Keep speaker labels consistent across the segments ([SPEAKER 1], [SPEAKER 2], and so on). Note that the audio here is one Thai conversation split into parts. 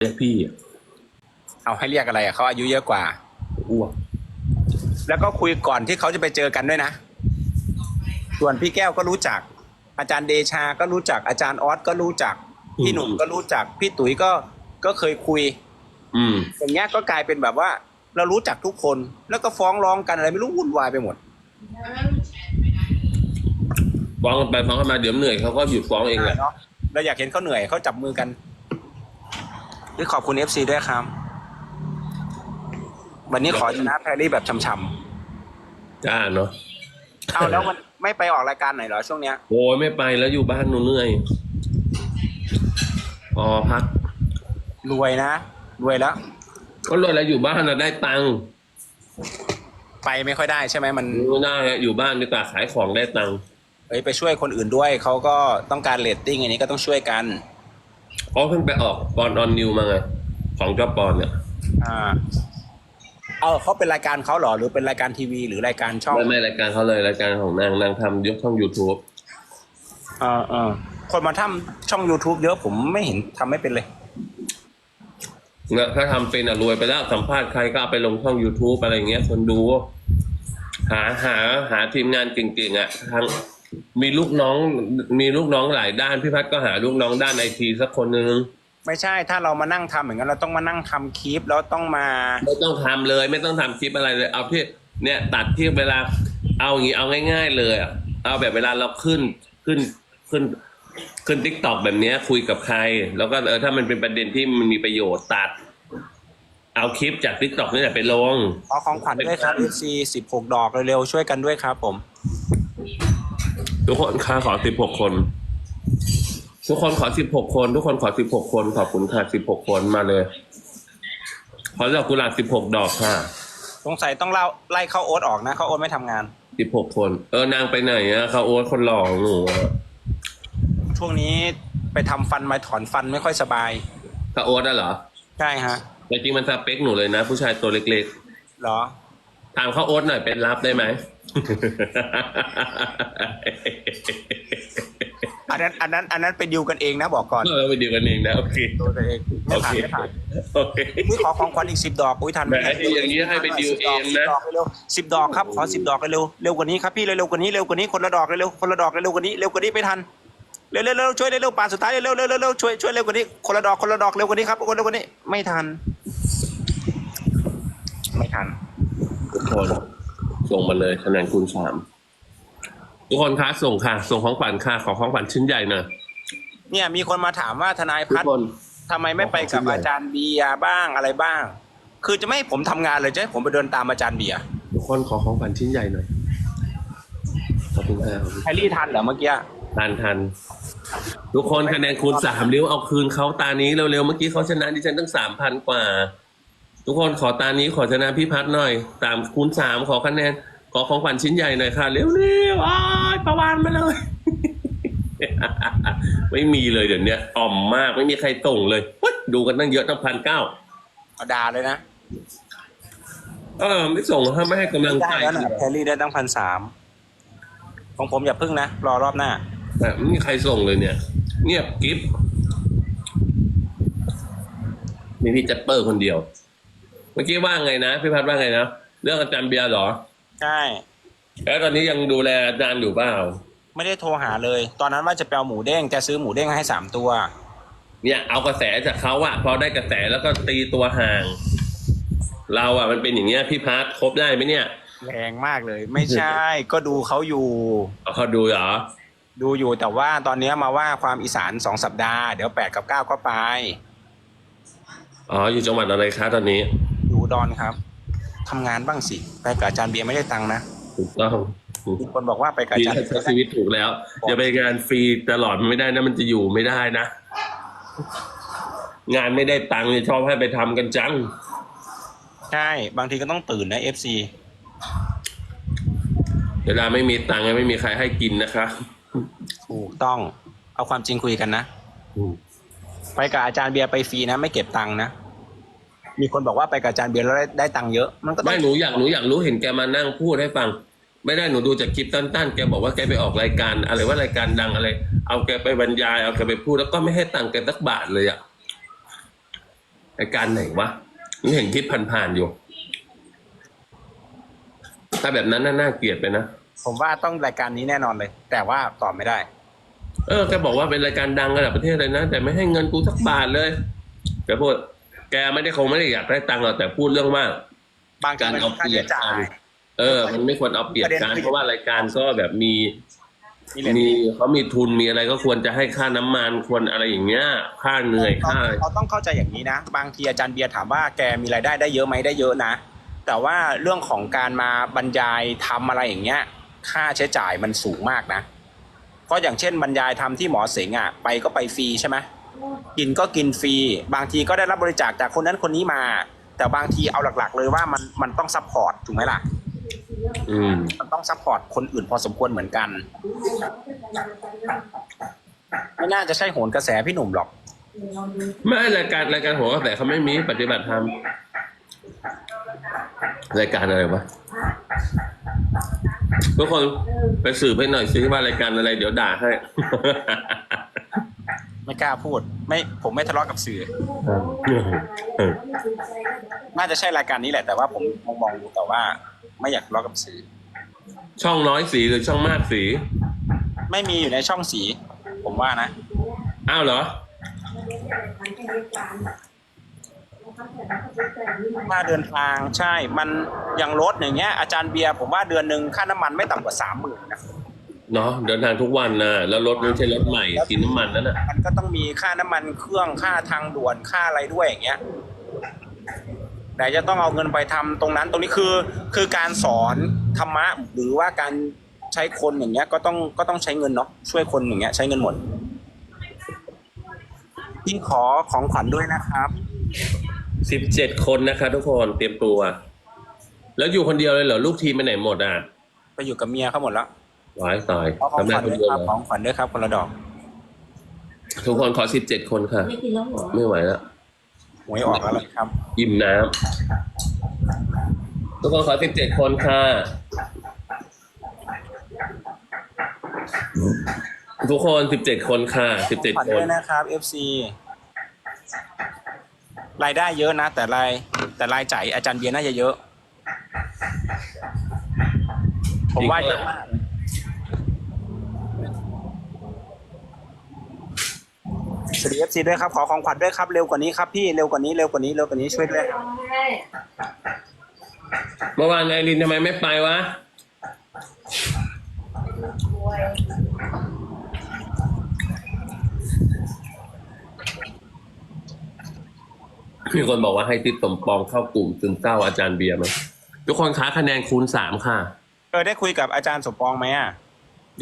[SPEAKER 1] เรียกพี่อะ
[SPEAKER 2] เอาให้เรียกอะไรอะเขาอายุเยอะกว่า
[SPEAKER 1] อ้วก
[SPEAKER 2] แล้วก็คุยก่อนที่เขาจะไปเจอกันด้วยนะ ส่วนพี่แก้วก็รู้จัก อาจารย์เดชาก็รู้จัก อาจารย์ออสก็รู้จัก พี่หนุ่มก็รู้จัก พี่ตุ๋ยก็ก็เคยคุย
[SPEAKER 1] อืม
[SPEAKER 2] อย่างเงี้ยก็กลายเป็นแบบว่า เรารู้จักทุกคน แล้วก็ฟ้องร้องกันอะไรไม่รู้วุ่นวายไปหมด
[SPEAKER 1] ฟ้องกันไปฟ้องกันมาเดี๋ยวเหนื่อยเขาก็หยุดฟ้องเองแหละ
[SPEAKER 2] เนาะเราอยากเห็นเขาเหนื่อยเขาจับมือกัน ด้วยขอบคุณเอฟซีด้วยครับ วันนี้ขอชนะแพรรี่แบบช่ำ
[SPEAKER 1] จ้าเนาะ
[SPEAKER 2] ๆเอาแล้วมันไม่ไปออกรายการไหนเหรอช่วงเนี้ย
[SPEAKER 1] โอ้ยไม่ไปแล้วอยู่บ้านหนูเหนื่อยพอพัก
[SPEAKER 2] รวยนะ รวยแล้ว
[SPEAKER 1] ก็เลยแล้วอยู่บ้านนะได้ตังค์
[SPEAKER 2] ไปไม่ค่อยได้ใช่ไหมมัน
[SPEAKER 1] ไม่ได้อะอยู่บ้านดีกว่าขายของได้ตังค์
[SPEAKER 2] เอ้ยไปช่วยคนอื่นด้วย เขาก็ต้องการเรตติ้งอันนี้ก็ต้องช่วยกัน
[SPEAKER 1] อ๋อเพิ่งไปออกปอนออนนิวมาไง ของเจ้าปอนเนี่ย
[SPEAKER 2] อ่าเออเขาเป็นรายการเขาเหรอหรือเป็นรายการทีวีหรือรายการช่อง
[SPEAKER 1] ไม่ไม่รายการเขาเลยรายการของนางนางทำยกช่อง youtube
[SPEAKER 2] เออเออคนมาทำช่อง YouTube เยอะผมไม่เห็นทำไม่เป็นเลย
[SPEAKER 1] เนี่ยถ้าทำเป็นอะรวยไปแล้วสัมภาษณ์ใครก็เอาไปลงช่อง youtube อะไรอย่างเงี้ยคนดู หาหาหาทีมงานเก่งๆอะทั้ง มีลูกน้อง มีลูกน้องหลายด้านพี่พัดก็หาลูกน้องด้านไอทีสักคนนึง
[SPEAKER 2] ไม่ใช่ถ้าเรามานั่งทำอย่างนั้นเราต้องมานั่งทำคลิปแล้วต้องมา
[SPEAKER 1] ไม่ต้องทำเลยไม่ต้องทำคลิปอะไรเลย เอาที่เนี่ยตัดที่เวลาเอาอย่างงี้เอาง่าย ๆ เลยอะเอาแบบเวลาเราขึ้นขึ้นขึ้นขึ้นทิกตอกแบบเนี้ยคุยกับใคร แล้วก็เออถ้ามันเป็นประเด็นที่มันมีประโยชน์ตัด เอาคลิปจากทิกตอกนี่แหละไปลง
[SPEAKER 2] ขอของขวัญด้วยครับ FC สิบหกดอกเร็วๆช่วยกันด้วยครับผม
[SPEAKER 1] ทุกคนค่าขอสิบหกคน ทุกคนขอสิบหกคน ทุกคนขอสิบหกคนขอบคุณค่ะสิบหกคนมาเลยขอดอกกุหลาบสิบหกดอกค่ะ
[SPEAKER 2] สงสัยต้องเล่าไล่เข้าโอ๊ตออกนะเข้าโอ๊ตไม่ทำงาน
[SPEAKER 1] สิบหกคน เออนางไปไหนอะเขาโอ๊ตคนหล่อของหนูอะ
[SPEAKER 2] ช่วงนี้ไปทำฟันมาถอนฟันไม่ค่อยสบาย
[SPEAKER 1] เขาโอ๊ตอะเหรอ
[SPEAKER 2] ใช่ฮะ
[SPEAKER 1] แต่จริงมันสเปคหนูเลยนะ ผู้ชายตัวเล็ก
[SPEAKER 2] เหรอ
[SPEAKER 1] ๆถามเขาโอ๊ตหน่อยเป็นรับได้ไหม
[SPEAKER 2] อันนั้นอันนั้นอันนั้นไปดิวกันเองนะบอกก่อน
[SPEAKER 1] เออไปดีกันเองนะโอเค
[SPEAKER 2] ตัวเองไม่
[SPEAKER 1] โอ
[SPEAKER 2] ผ่าน
[SPEAKER 1] เค
[SPEAKER 2] ไม่ผ่าน
[SPEAKER 1] โอเค
[SPEAKER 2] นี่ขอของขวัญอีกสิบดอกอุ้ยทันไหม
[SPEAKER 1] แหมอย่างนี้ให้ไปดิวเองนะ
[SPEAKER 2] สิบดอกเร็วสิบดอกครับขอสิบดอกเร็วเร็วกว่านี้ครับพี่เร็วกว่านี้เร็วกว่านี้คนละดอกเร็วคนละดอกเร็วกว่านี้เร็วกว่านี้ไม่ทันเร็วเร็วเร็วช่วยเร็วๆป่านสุดท้ายเร็วเร็วเร็วเร็วช่วยช่วยเร็วกว่านี้คนละดอกคนละดอกเร็วกว่านี้ครับคนเร็วกว่านี้ไม่ทันไม่ทัน
[SPEAKER 1] ทุกคน ส่งมาเลยคะแนนคูณสามทุกคนคะส่งค่ะ ส่งของขวัญค่ะ ขอของขวัญชิ้นใหญ่หน่อย
[SPEAKER 2] เนี่ยมีคนมาถามว่าทนาย
[SPEAKER 1] ทุก
[SPEAKER 2] พัฒน์
[SPEAKER 1] คน
[SPEAKER 2] ทำไมไม่ไปกับอาจารย์เบียร์บ้างอะไรบ้าง คือจะไม่ให้ผมทำงานเลยจะให้ผมไปเดินตามอาจารย์เบียร์
[SPEAKER 1] ทุกคนขอของขวัญชิ้นใหญ่หน่อยขอบคุณค่ะ
[SPEAKER 2] แฮร์รี่ทันเหรอเมื่อกี้
[SPEAKER 1] ทันทันทุกคนคะแนนคูณสามนิ้วเอาคืนเขาตานี้เร็วๆเมื่อกี้เขาชนะดิฉันตั้งสามพันกว่า ทุกคนขอตานี้ขอชนะพี่พัฒน์หน่อย ตามคูณสามขอคะแนน ขอของขวัญชิ้นใหญ่หน่อยค่ะ เร็วๆอ้ายประวานมาเลย ไม่มีเลยเดี๋ยวนี้อ่อมมากไม่มีใครส่งเลยเฮ้ยดูกันตั้งเยอะตั้งพันเก้า
[SPEAKER 2] เอาด่าเลยนะ
[SPEAKER 1] เออ ไม่ส่งถ้าไม่ให้กำลัง
[SPEAKER 2] ได้
[SPEAKER 1] ใจ
[SPEAKER 2] แล้วนะแฮร์รี่ได้ตั้งพันสามของผมอย่าพึ่งนะ รอรอบหน้า
[SPEAKER 1] แต่ไม่มีใครส่งเลยเนี่ย เงียบกิฟมีพี่แจ็ปเปอร์คนเดียว เมื่อกี้ว่าไงนะพี่พัดว่าไงนะเรื่องอาจารย์เบียร์เหรอ
[SPEAKER 2] ใช่
[SPEAKER 1] แล้วตอนนี้ยังดูแลอาจารย์อยู่เปล่า
[SPEAKER 2] ไม่ได้โทรหาเลย ตอนนั้นว่าจะไปเอาหมูเด้งจะซื้อหมูเด้งให้สามตัว
[SPEAKER 1] เนี่ยเอากระแสจากเขาอะพอได้กระแสแล้วก็ตีตัวห่าง เราอะมันเป็นอย่างเงี้ยพี่พัดครบได้ไหมเนี่ย
[SPEAKER 2] แรงมากเลย ไม่ใช่ ก็ดูเขาอยู่
[SPEAKER 1] เอาเขาดูเหรอ
[SPEAKER 2] ดูอยู่แต่ว่าตอนนี้มาว่าความอีสานสองสัปดาห์เดี๋ยวแปดกับเก้าก็ไป
[SPEAKER 1] อ๋ออยู่จังหวัดอะไรคะตอนนี้
[SPEAKER 2] อยู่อุดอนครับทำงานบ้างสิ ไปกับอาจารย์เบียร์ไม่ได้ตังค์นะ
[SPEAKER 1] ถูกต้อง
[SPEAKER 2] มีคนบอกว่าไปกับ
[SPEAKER 1] ดี
[SPEAKER 2] อาจารย์
[SPEAKER 1] แล้วใช้ชีวิตถูกแล้วอย่าไปงานฟรีตลอดมันไม่ได้นะมันจะอยู่ไม่ได้นะ งานไม่ได้ตังค์เนี่ยชอบให้ไปทำกันจัง
[SPEAKER 2] ใช่ บางทีก็ต้องตื่นนะเอฟซี
[SPEAKER 1] เวลาไม่มีตังค์ไม่มีใครให้กินนะคะ
[SPEAKER 2] ถูกต้องเอาความจริงคุยกันนะ
[SPEAKER 1] อืม
[SPEAKER 2] ไปกับอาจารย์เบียร์ไปฟรีนะ ไม่เก็บตังค์นะ มีคนบอกว่าไปกับอาจารย์เบียร์แล้วได้ได้ตังค์เยอะ มันก็ต้อ
[SPEAKER 1] ไม่
[SPEAKER 2] ง
[SPEAKER 1] หนูอยากหนูอยากรู้เห็นแกมานั่งพูดให้ฟัง ไม่ได้หนูดูจากคลิปตั้นๆแกบอกว่าแกไปออกรายการ อะไรว่ารายการดังอะไร เอาแกไปบรรยายเอาแกไปพูดแล้วก็ไม่ให้ตังค์แกสักบาทเลยอะรายการไหนวะนี่เห็นคลิปผ่านๆอยู่ ถ้าแบบนั้นน่าน่าเกลียดไปนะ
[SPEAKER 2] ผมว่าต้องรายการนี้แน่นอนเลย แต่ว่าตอบไม่ได้
[SPEAKER 1] เออแกบอกว่าเป็นรายการดังระดับประเทศเลยนะแต่ไม่ให้เงินกูสักบาทเลยแกพูด แกไม่ได้คงไม่ได้อยากได้ตังค์หรอกแต่พูดเรื่องว่า
[SPEAKER 2] บางที
[SPEAKER 1] การ
[SPEAKER 2] มัน
[SPEAKER 1] เอา
[SPEAKER 2] ค่า
[SPEAKER 1] เปรีย
[SPEAKER 2] ใช้
[SPEAKER 1] บ
[SPEAKER 2] จ่า
[SPEAKER 1] กัน
[SPEAKER 2] ย
[SPEAKER 1] เออ มันไม่ควรเอาเปรียบ
[SPEAKER 2] ประเด็
[SPEAKER 1] กัน
[SPEAKER 2] นคือ
[SPEAKER 1] เพราะว่ารายการก็แบบมี
[SPEAKER 2] นี่เลย
[SPEAKER 1] มีเขามีทุนมีอะไรก็ควรจะให้ค่าน้ำมันควรอะไรอย่างเงี้ย ค่าเหนื่อยค่าอะไร
[SPEAKER 2] เราต้องเข้าใจอย่างนี้นะ บางทีอาจารย์เบียร์ถามว่าแกมีรายได้ได้เยอะไหมได้เยอะนะ แต่ว่าเรื่องของการมาบรรยายทำอะไรอย่างเงี้ย ค่าใช้จ่ายมันสูงมากนะ เพราะอย่างเช่นบรรยายทำที่หมอเสงอะไปก็ไปฟรีใช่ไหม กินก็กินฟรี บางทีก็ได้รับบริจาคจากคนนั้นคนนี้มา แต่บางทีเอาหลัก ๆ เลยว่ามันมันต้องซัพพอร์ตถูกไหมล่ะ
[SPEAKER 1] อืม
[SPEAKER 2] มันต้องซัพพอร์ตคนอื่นพอสมควรเหมือนกัน ไม่น่าจะใช่โหนกระแสพี่หนุ่มหรอก
[SPEAKER 1] ไม่รายการรายการหัวกระแสเขาไม่มีปฏิบัติธรรมรายการอะไรวะทุกคนไปสืบให้หน่อยซิว่ารายการอะไรเดี๋ยวด่าให้
[SPEAKER 2] ไม่กล้าพูด ไม่ผมไม่ทะเลาะกับสื่อน่าจะใช่รายการนี้แหละแต่ว่าผมมองมองดูแต่ว่า ไม่อยากทะเลาะกับสื่อ
[SPEAKER 1] ช่องน้อยสีหรือช่องมากสี
[SPEAKER 2] ไม่มีอยู่ในช่องสี ผมว่านะ
[SPEAKER 1] อ้าวเหรอ
[SPEAKER 2] ค่าเดินทางใช่ มันอย่างรถอย่างเงี้ยอาจารย์เบียร์ผมว่าเดือนหนึ่งค่าน้ำมันไม่ต่ำกว่าสามหมื่นนะ
[SPEAKER 1] เนาะเดินทางทุกวันนะแล้วรถไม่ใช่รถใหม่กินน้ำมันนั่นน่ะ
[SPEAKER 2] มันก็ต้องมีค่าน้ำมันเครื่องค่าทางด่วนค่าอะไรด้วยอย่างเงี้ยแต่จะต้องเอาเงินไปทำตรงนั้นตรงนี้คือ คือการสอนธรรมะหรือว่าการใช้คนอย่างเงี้ย ก็ต้องก็ต้องใช้เงินเนาะช่วยคนอย่างเงี้ย ใช้เงินหมดยิ่งขอของขวัญด้วยนะครับ
[SPEAKER 1] สิบเจ็ดคนนะคะทุกคนเตรียมตัว แล้วอยู่คนเดียวเลยเหรอลูกทีมไปไหนหมดอะ
[SPEAKER 2] ไปอยู่กับเมียเขาหมดแล้ว
[SPEAKER 1] วายตาย
[SPEAKER 2] ขอของ
[SPEAKER 1] ทำ
[SPEAKER 2] ข
[SPEAKER 1] ได้
[SPEAKER 2] วัญ
[SPEAKER 1] คน
[SPEAKER 2] ด้วย
[SPEAKER 1] เดียว
[SPEAKER 2] ครับ
[SPEAKER 1] เหร
[SPEAKER 2] ข
[SPEAKER 1] อ
[SPEAKER 2] องขวัญด้วยครับคนละดอก
[SPEAKER 1] ทุกคนขอสิบเจ็ดคนค่ะ
[SPEAKER 3] ไม่กินแล้วเหรอ
[SPEAKER 1] ไม่ไหวแล้ว
[SPEAKER 2] หวยออกแล้วเลยครับ
[SPEAKER 1] อิ่มน้ำทุกคนขอสิบเจ็ดคนค่ะ ทุกคนสิบเจ็ดคนค่ะสิบเจ็ด
[SPEAKER 2] ขวัญ
[SPEAKER 1] ค
[SPEAKER 2] ด้
[SPEAKER 1] น
[SPEAKER 2] วยนะครับ FC รายได้เยอะนะ แต่รายแต่รายจ่ายอาจารย์เบียร์น่าจะเยอะ ผมว่าเยอะมาก วัสดี FC ด้วยครับ ขอของขวัญด้วยครับ เร็วกว่านี้ครับพี่ เร็วกว่านี้ เร็วกว่านี้ เร็วกว่านี้ ช่วยด้วยครับ
[SPEAKER 1] เมื่อวานไอรินทำไมไม่ไปวะ มีคนบอกว่าให้ติดสมปองเข้ากลุ่มซึมเศร้าอาจารย์เบียร์ไหมทุกคนคะคะแนนคูณสามค่ะ
[SPEAKER 2] เออ ได้คุยกับอาจารย์สมปองไหมอะ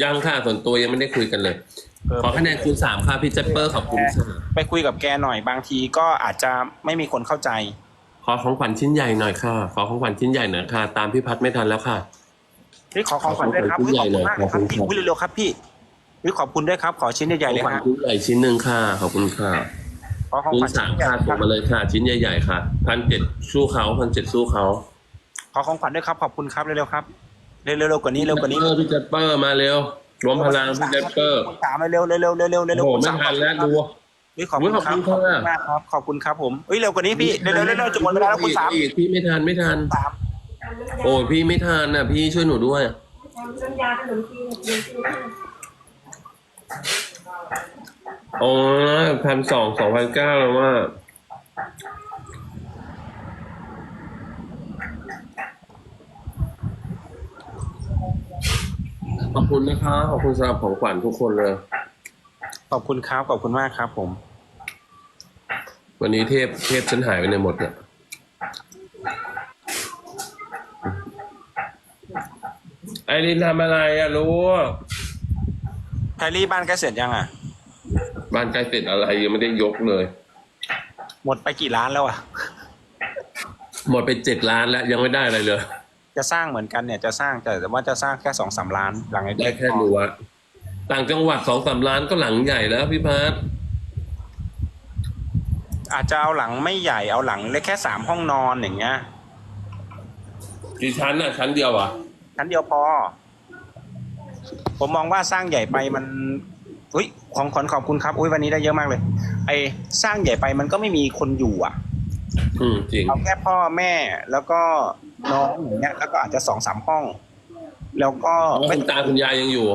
[SPEAKER 1] ยังค่ะส่วนตัวยังไม่ได้คุยกันเลย
[SPEAKER 2] เออ
[SPEAKER 1] ขอคะแนนคูณสามค่ะพี่เจปเปอร์ขอบคุณค่ะ
[SPEAKER 2] ไปคุยกับแกหน่อยบางทีก็อาจจะไม่มีคนเข้าใจ
[SPEAKER 1] ขอของขวัญชิ้นใหญ่หน่อยค่ะ ขอของขวัญชิ้นใหญ่หน่อยค่ะ ตามพี่พัดไม่ทันแล้วค่ะ
[SPEAKER 2] พี่ขอของขวัญด้วยครับ
[SPEAKER 1] ขอบคุณ
[SPEAKER 2] อุ๊ยขอบคุณมาก
[SPEAKER 1] ใหญ่เลย
[SPEAKER 2] ครับพี่
[SPEAKER 1] ขอบคุณครับ
[SPEAKER 2] อุ๊ยเร็วๆครับพี่อุ๊ยขอบคุณด้วยครับ ขอชิ้นใหญ่ๆเลย
[SPEAKER 1] ของขวัญ
[SPEAKER 2] ฮะ
[SPEAKER 1] ชิ้นใหญ่ชิ้นหนึ่งค่ะ ขอบคุณค่ะ
[SPEAKER 2] ขอของ
[SPEAKER 1] คู
[SPEAKER 2] ข
[SPEAKER 1] ณ
[SPEAKER 2] วัญ
[SPEAKER 1] สาม
[SPEAKER 2] ชิ้นใหญ่
[SPEAKER 1] ค่ะ
[SPEAKER 2] ค
[SPEAKER 1] ส่
[SPEAKER 2] รั
[SPEAKER 1] ง
[SPEAKER 2] บ
[SPEAKER 1] มาเลยค่ะ ชิ้นใหญ่ๆค่ะพันเจ็ดสู้เขาพันเจ็ดสู้เขา
[SPEAKER 2] ขอของขวัญด้วยครับ ขอบคุณครับเร็วๆครับเร็วๆกว่านี้เร็วกว่านี้
[SPEAKER 1] เออพี่เจปเปอร์มาเร็ว รวมพลังพี่เจปเปอร์
[SPEAKER 2] สามเร็วๆเร็วๆเร็วๆเร็วๆ
[SPEAKER 1] โอ้โห
[SPEAKER 2] คุณ
[SPEAKER 1] ไม่
[SPEAKER 2] สา
[SPEAKER 1] ทันแล้วดู
[SPEAKER 2] อุ๊ยขอบคุณครับ
[SPEAKER 1] อุ๊ย
[SPEAKER 2] ข
[SPEAKER 1] ข
[SPEAKER 2] อ
[SPEAKER 1] อ
[SPEAKER 2] บบ
[SPEAKER 1] คุ
[SPEAKER 2] คุณ
[SPEAKER 1] ณค่ะ
[SPEAKER 2] มากครับ ขอบคุณครับผมเฮ้ยเร็วกว่านี้พี่เร็วๆเร็วๆจะหมดเวลาแล้วคุณสาม
[SPEAKER 1] อีกพี่ไม่ทันไม่ทัน
[SPEAKER 2] สาม
[SPEAKER 1] โอ้ยพี่ไม่ทันน่ะพี่ช่วยหนูด้วย
[SPEAKER 3] น้ำยาขนมจีนขนมจีน
[SPEAKER 1] โอ้ยพันสองสองพันเก้าแล้วว่า ขอบคุณนะคะ ขอบคุณสำหรับของขวัญทุกคนเลย
[SPEAKER 2] ขอบคุณครับ ขอบคุณมากครับผม
[SPEAKER 1] วันนี้เทพเทพฉันหายไปในหมดเนี่ยไอรินทำอะไรอะรู้
[SPEAKER 2] แพรรี่บ้านใกล้เสร็จยังอะ
[SPEAKER 1] บ้านใกล้เสร็จอะไรยังไม่ได้ยกเลย
[SPEAKER 2] หมดไปกี่ล้านแล้วอะ
[SPEAKER 1] หมดไปเจ็ดล้านแล้วยังไม่ได้อะไรเลย
[SPEAKER 2] จะสร้างเหมือนกันเนี่ยจะสร้างแต่ว่าจะสร้างแค่สองสามล้านหลังไอ้
[SPEAKER 1] ได้แค่รั้วต่างจังหวัดสองสามล้านก็หลังใหญ่แล้วพี่พัท
[SPEAKER 2] อาจจะเอาหลังไม่ใหญ่เอาหลังเล็กแค่สามห้องนอนอย่างเงี้ย
[SPEAKER 1] กี่ชั้นอะชั้นเดียวอะ
[SPEAKER 2] ชั้นเดียวพอ ผมมองว่าสร้างใหญ่ไปมันอุ้ยของขวัญขอบคุณครับอุ้ยวันนี้ได้เยอะมากเลย ไอสร้างใหญ่ไปมันก็ไม่มีคนอยู่อะ
[SPEAKER 1] อืมจริง
[SPEAKER 2] เอาแค่พ่อแม่แล้วก็ น้องอย่างเงี้ยแล้วก็อาจจะสองสามห้อง แล้วก็
[SPEAKER 1] คุ
[SPEAKER 2] ไม่
[SPEAKER 1] ณตาคุณยายยังอยู่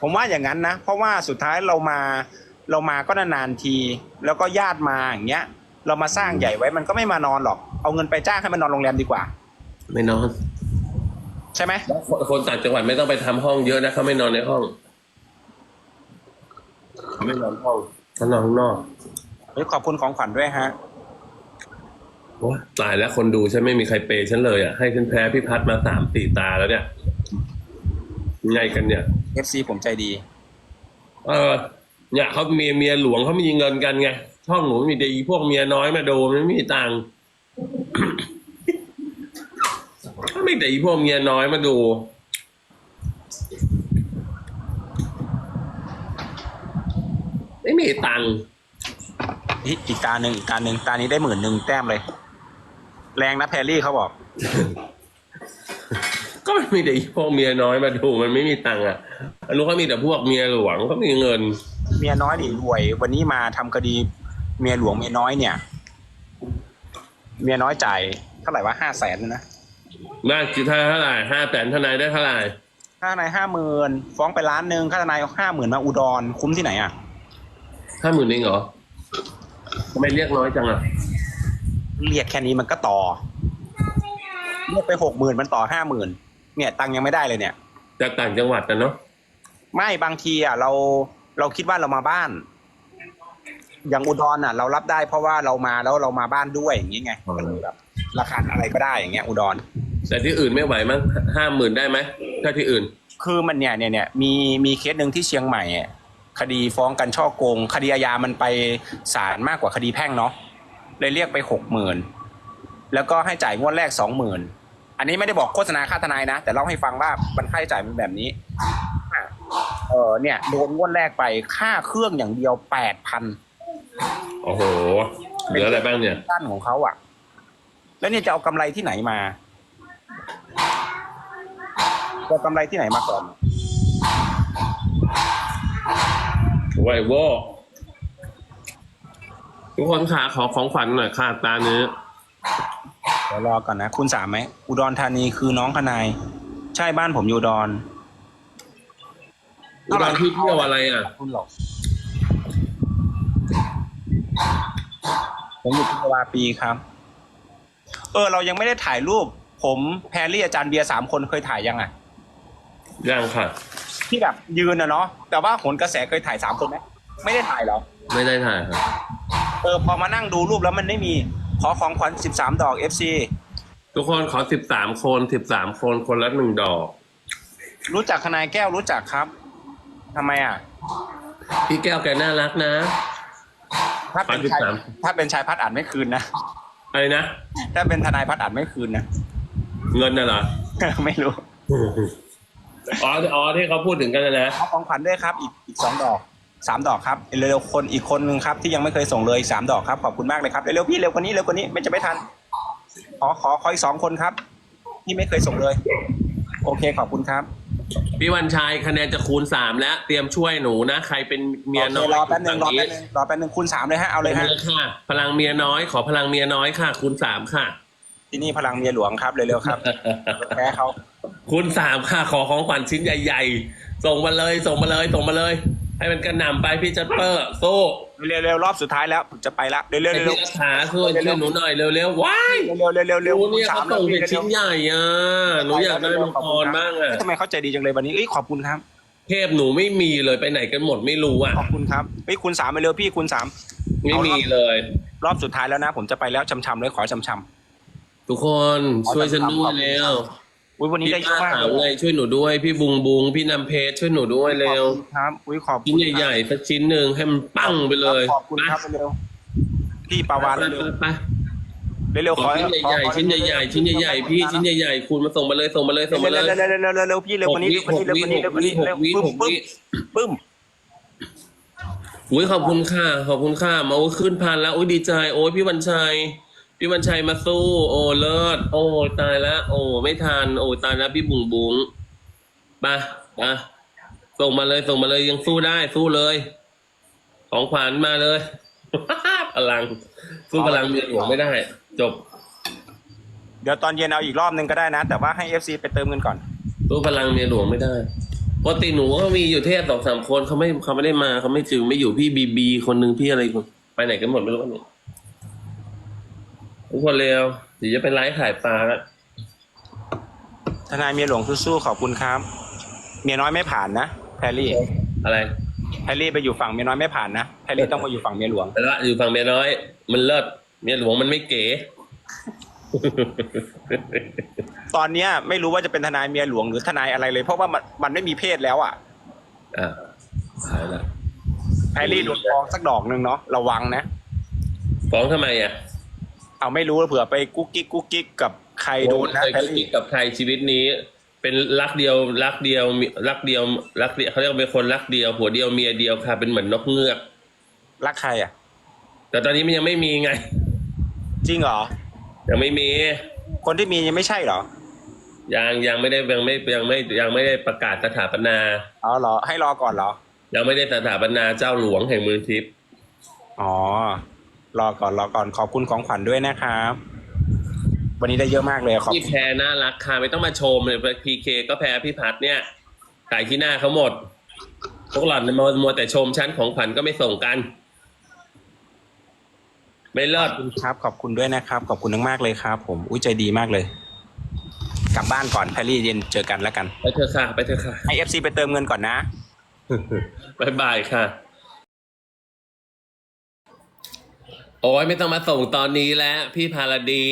[SPEAKER 2] ผมว่าอย่างนั้นนะ เพราะว่าสุดท้ายเรามาเรามาก็นานๆที แล้วก็ญาติมาอย่างเงี้ย เรามาสร้างใหญ่ไว้มันก็ไม่มานอนหรอก เอาเงินไปจ้างให้มันนอนโรงแรมดีกว่า
[SPEAKER 1] ไม่นอน
[SPEAKER 2] ใช่ไหม
[SPEAKER 1] คนคนต่างจังหวัดไม่ต้องไปทำห้องเยอะนะเขาไม่นอนในห้องเขาไม่นอนห้องเขานอนข้างนอก
[SPEAKER 2] เฮ้ยขอบคุณของขวัญด้วยฮะ
[SPEAKER 1] โอ้ตายแล้วคนดูฉันไม่มีใครเปย์ฉันเลยอะให้ฉันแพ้พี่พัดมาสามสี่ตาแล้วเนี่ยไงกันเนี่ย
[SPEAKER 2] FC ผมใจดี
[SPEAKER 1] เออเนี่ยเขาเมียเมียหลวงเขามีเงินกันไงช่องหนูมีแต่อีพวกเมียน้อยมาดูมันไม่มีตังค์เขาไม่แต่อีพวกเมียน้อยมาดู ไม่มีตังค์
[SPEAKER 2] อีกอีกตาหนึ่งอีกตาหนึ่งตานี้ได้หมื่นหนึ่งแต้มเลย แรงนะแพรรี่เขาบอก
[SPEAKER 1] ก็ไม่มีแต่อีพวกเมียน้อยมาดูมันไม่มีตังค์อะรู้เขามีแต่พวกเมียหลวงเขามีเงิน
[SPEAKER 2] เมียน้อยนี่รวย วันนี้มาทำคดีเมียหลวงเมียน้อยเนี่ย เมียน้อยจ่ายเท่าไหร่วะห้าแสนนะ
[SPEAKER 1] มากคือเท่าไหร่ห้าแสนทนายได้เท่าไหร่
[SPEAKER 2] ค่าทนายห้าหมื่นฟ้องไปล้านหนึ่งค่าทนายห้าหมื่นมาอุดรคุ้มที่ไหนอะ
[SPEAKER 1] ห้าหมื่นเองเหรอทำไมเรียกน้อยจังอะ
[SPEAKER 2] เรียกแค่นี้มันก็ต่อเรียกไปหกหมื่นมันต่อห้าหมื่นเนี่ยตังค์ยังไม่ได้เลยเนี่ย
[SPEAKER 1] จากต่างจังหวัดนะเนาะ
[SPEAKER 2] ไม่บางทีอะเราเราคิดว่าเรามาบ้าน อย่างอุดรอะ เรารับได้เพราะว่าเรามาแล้วเรามาบ้านด้วยอย่างนี้ไงมันแบบราคาอะไรก็ได้อย่างเงี้ย อุดร
[SPEAKER 1] แต่ที่อื่นไม่ไหวมั้งห้าหมื่นได้ไหมถ้าที่อื่น
[SPEAKER 2] คือมันเนี่ยเนี่ยเนี่ยมีมีเคสหนึ่งที่เชียงใหม่อะคดีฟ้องกันช่อโกง คดีอาญามันไปศาลมากกว่าคดีแพ่งเนาะ เลยเรียกไปหกหมื่นแล้วก็ให้จ่ายงวดแรกสองหมื่นอันนี้ไม่ได้บอกโฆษณาค่าทนายนะ แต่เล่าให้ฟังว่ามันค่าใช้จ่ายมันแบบนี้อะเออเนี่ยโดนงวดแรกไปค่าเครื่องอย่างเดียวแปดพัน
[SPEAKER 1] โอ้โหเหลืออะไรบ้างเนี่ย
[SPEAKER 2] ด้านของเขาอะ แล้วเนี่ยจะเอากำไรที่ไหนมาจะเอากำไรที่ไหนมาก่อน
[SPEAKER 1] ไวโว ทุกคนขาขอของขวัญหน่อยค่ะตาเนื้อ
[SPEAKER 2] เดี๋ยวรอก่อนนะ คุณสามไหมอุดรธานีคือน้องทนาย ใช่บ้านผมอยู่อุดร
[SPEAKER 1] อุดรที่เที่ยวอะไรอะ
[SPEAKER 2] คุณหรอกผมอยู่ที่วาปีครับ เออ เรายังไม่ได้ถ่ายรูป ผมแพรรี่อาจารย์เบียร์สามคนเคยถ่ายยังอะ
[SPEAKER 1] ยังค่ะ
[SPEAKER 2] ที่แบบยืนนะเนาะแต่ว่าผลกระแสเคยถ่ายสามคนไหมไม่ได้ถ่ายเหรอ
[SPEAKER 1] ไม่ได้ถ่ายครับ
[SPEAKER 2] เออพอมานั่งดูรูปแล้วมันไม่มี ขอของขวัญสิบสามดอก FC
[SPEAKER 1] ทุกคนขอสิบสามคนสิบสามคนคนละหนึ่งดอก
[SPEAKER 2] รู้จักทนายแก้วรู้จักครับทำไมอะ
[SPEAKER 1] พี่แก้วแกน่ารักนะ
[SPEAKER 2] ถ้าเป็นชาย
[SPEAKER 1] ขอ13
[SPEAKER 2] ถ้าเป็นชายพัดอ่านไม่คืนนะ
[SPEAKER 1] อะไรนะ
[SPEAKER 2] ถ้าเป็นทนายพัดอ่านไม่คืนนะ
[SPEAKER 1] เงินน่ะเหรอ
[SPEAKER 2] ไม่รู้
[SPEAKER 1] อ๋ออ๋อที่เขาพูดถึงกันนะนะ
[SPEAKER 2] เอาของขวัญด้วยครับ อีกอีกสองดอก สามดอกครับเร็วๆคนอีกคนนึงครับที่ยังไม่เคยส่งเลยอีกสามดอกครับขอบคุณมากเลยครับเร็วๆพี่เร็วกว่านี้เร็วกว่านี้ไม่จะไม่ทัน ขอขอขออีกสองคนครับ ที่ไม่เคยส่งเลย โอเคขอบคุณครับ
[SPEAKER 1] พี่วันชัยคะแนนจะคูณสามแล้ว เตรียมช่วยหนูนะ ใครเป็นเมีย
[SPEAKER 2] โอ
[SPEAKER 1] น้
[SPEAKER 2] เค
[SPEAKER 1] อย
[SPEAKER 2] รอแป๊บนึงรอ
[SPEAKER 1] ฝั่
[SPEAKER 2] แป๊บนึงรอแป๊บนึงคูณสามเลยฮะเอาเลยฮะ
[SPEAKER 1] เลยค่ะ พลังเมียน้อย ขอพลังเมียน้อยค่ะ คูณสามค่ะ
[SPEAKER 2] ที่นี่พลังเมียหลวงครับเร็วๆครับแพ้เขา
[SPEAKER 1] คูณสามค่ะ ขอของขวัญชิ้นใหญ่ ๆ ส่งมาเลย ส่งมาเลยส่งมาเลย ให้มันกระหน่ำไปพี่จัดเปอร์สู้
[SPEAKER 2] เร็วๆรอบสุดท้ายแล้วผมจะไปละเร็วๆ
[SPEAKER 1] ไอ้
[SPEAKER 2] เร็ว
[SPEAKER 1] พี่รัฐาช่วยช่วยหนูหน่อยเร็วๆว้าย
[SPEAKER 2] ๆเร็วๆเร็วๆ
[SPEAKER 1] ห
[SPEAKER 2] เร็ว
[SPEAKER 1] นู
[SPEAKER 2] ๆคูณ
[SPEAKER 1] เนี่ย
[SPEAKER 2] สา
[SPEAKER 1] เขา
[SPEAKER 2] ม
[SPEAKER 1] ส่ง
[SPEAKER 2] เร็
[SPEAKER 1] เด็
[SPEAKER 2] ว
[SPEAKER 1] กชิ้นใหญ่อะหนูอยากได้มังกรบ้างอะ
[SPEAKER 2] เฮ้ยทำไมเขาใจดีจังเลยวันนี้เอ้ยขอบคุณครับ
[SPEAKER 1] เทพหนูไม่มีเลยไปไหนกันหมดไม่รู้อะ
[SPEAKER 2] ขอบคุณครับเฮ้ยคูณสามไปเร็วพี่คูณสาม
[SPEAKER 1] ไม่มีเลย
[SPEAKER 2] รอบสุดท้ายแล้วนะ ผมจะไปแล้วชำๆเลยขอชำ
[SPEAKER 1] ทุกคนช่วยฉันด้วยเร็ว
[SPEAKER 2] ๆ อุ้ยวันนี้
[SPEAKER 1] พี่
[SPEAKER 2] ได้เย
[SPEAKER 1] ป้า
[SPEAKER 2] อะมาก
[SPEAKER 1] ขาวไงช่วยหนูด้วย พี่บุงบุงพี่นำเพชรช่วยหนูด้วยเร็ว
[SPEAKER 2] ขอบคุณครับอุ้ยขอบคุ
[SPEAKER 1] ชิ้
[SPEAKER 2] ณ
[SPEAKER 1] นใหญ่ๆสักชิ้นหนึ่งให้มันปั้งไปเลย
[SPEAKER 2] ขอบคุณครับเร็วพี่ปาวาน
[SPEAKER 1] ไป
[SPEAKER 2] เร็ว
[SPEAKER 1] ไป
[SPEAKER 2] ๆเร็วๆ
[SPEAKER 1] ข
[SPEAKER 2] ข
[SPEAKER 1] อ
[SPEAKER 2] อ
[SPEAKER 1] ชิ้นใหญ่ๆ ชิ้นใหญ่ๆ ชิ้นใหญ่ๆ พี่ชิ้นใหญ่ๆ คุณมาส่งมาเลย ส่งมาเลย ส่งมา
[SPEAKER 2] เร็
[SPEAKER 1] เล
[SPEAKER 2] วยๆเร็วๆเร็วๆเร็วๆพี่เร็วกว่านี้เร็วกว่านี้เร็วกว่านี้เร็วกว่านี้เร็ว
[SPEAKER 1] หกวิ
[SPEAKER 2] ปึ้ม
[SPEAKER 1] หกวิ
[SPEAKER 2] ปึ้มปึ้ม
[SPEAKER 1] อุ้ยขอบคุณค่ะ ขอบคุณค่ะ มาโอ้ยขึ้นพันแล้ว อุ้ยดีใจ โอ้ยพี่วันชัย พี่วันชัยมาสู้ โอ้เลิศ โอ้ตายแล้ว โอ้ไม่ทัน โอ้ตายแล้วพี่บุ๋งบุ๋งไปไปส่งมาเลยส่งมาเลยยังสู้ได้สู้เลย ของขวัญมาเลย พลัง สู้พลังเมียหลวงไม่ได้ จบ
[SPEAKER 2] เดี๋ยวตอนเย็นเอาอีกรอบนึงก็ได้นะ แต่ว่าให้ FC ไปเติมเงินก่อน
[SPEAKER 1] สู้พลังเมียหลวงไม่ได้ปกติหนูก็มีอยู่เทศสองสามคนเขาไม่เขาไม่ได้มาเขาไม่จึงไม่อยู่พี่บีบีคนหนึ่งพี่อะไรคนไปไหนกันหมดไม่รู้กันเนี่ย ทุกคนเร็วเดี๋ยวจะเป็นไลฟ์ขายปลาแล้ว
[SPEAKER 2] ทนายเมียหลวงสู้ๆขอบคุณครับ เมียน้อยไม่ผ่านนะแพรรี่
[SPEAKER 1] อะไร
[SPEAKER 2] แพรรี่ไปอยู่ฝั่งเมียน้อยไม่ผ่านนะแพรรี่ต้องมาอยู่ฝั่งเมียหลวง
[SPEAKER 1] แต่ละอยู่ฝั่งเมียน้อย มันเลิศเมียหลวงมันไม่เก๋
[SPEAKER 2] ตอนเนี้ยไม่รู้ว่าจะเป็นทนายเมียหลวงหรือทนายอะไรเลย เพราะว่ามันมันไม่มีเพศแล้วอะ
[SPEAKER 1] อะขายละ
[SPEAKER 2] แพรรี่โดนฟ้องสักดอกหนึ่งเนาะระวังนะ
[SPEAKER 1] ฟ้องทำไมอะ
[SPEAKER 2] เอาไม่รู้เผื่อไปกุ๊กกิ๊กกุ๊กกิ๊กกับใครโดนนะ
[SPEAKER 1] เคย
[SPEAKER 2] แพร
[SPEAKER 1] คุย
[SPEAKER 2] รี่
[SPEAKER 1] กับใครชีวิตนี้ เป็นรักเดียวรักเดียวมีรักเดียวรักเดียวเขาเรียกว่าเป็นคนรักเดียวผัวเดียวเมียเดียวค่ะ เป็นเหมือนนกเงือก
[SPEAKER 2] รักใครอะ
[SPEAKER 1] แต่ตอนนี้มันยังไม่มีไง
[SPEAKER 2] จริงเหรอ
[SPEAKER 1] ยังไม่มี
[SPEAKER 2] คนที่มียังไม่ใช่เหรอ
[SPEAKER 1] ยังยังไม่ได้ยังไม่ยังไม่ยังไม่ได้ประกาศสถาปนา
[SPEAKER 2] อ๋อเหรอ ให้รอก่อนเหรอ
[SPEAKER 1] ยังไม่ได้สถาปนาเจ้าหลวงแห่งเมืองทิพย์
[SPEAKER 2] อ๋อ รอก่อนรอก่อนขอบคุณของขวัญด้วยนะครับ วันนี้ได้เยอะมากเลยขอบ
[SPEAKER 1] พี่แพรน่ารักค่ะไม่ต้องมาชมเลยพีเคก็แพ้พี่พัดเนี่ยขายที่หน้าเขาหมด พวกหล่อนมัวมัวแต่ชมชั้นของขวัญก็ไม่ส่งกัน ไม่เลิศ
[SPEAKER 2] คุณครับ ขอบคุณด้วยนะครับ ขอบคุณมากๆเลยครับ ผมอุ้ยใจดีมากเลย กลับบ้านก่อนแพรรี่เย็นเจอกันแล้วกัน
[SPEAKER 1] ไปเถอะค่ะ ไปเถอะค่ะ
[SPEAKER 2] ให้ FC ไปเติมเงินก่อนนะ
[SPEAKER 1] บายบายค่ะ โอ้ยไม่ต้องมาส่งตอนนี้แล้ว พี่พาลาดี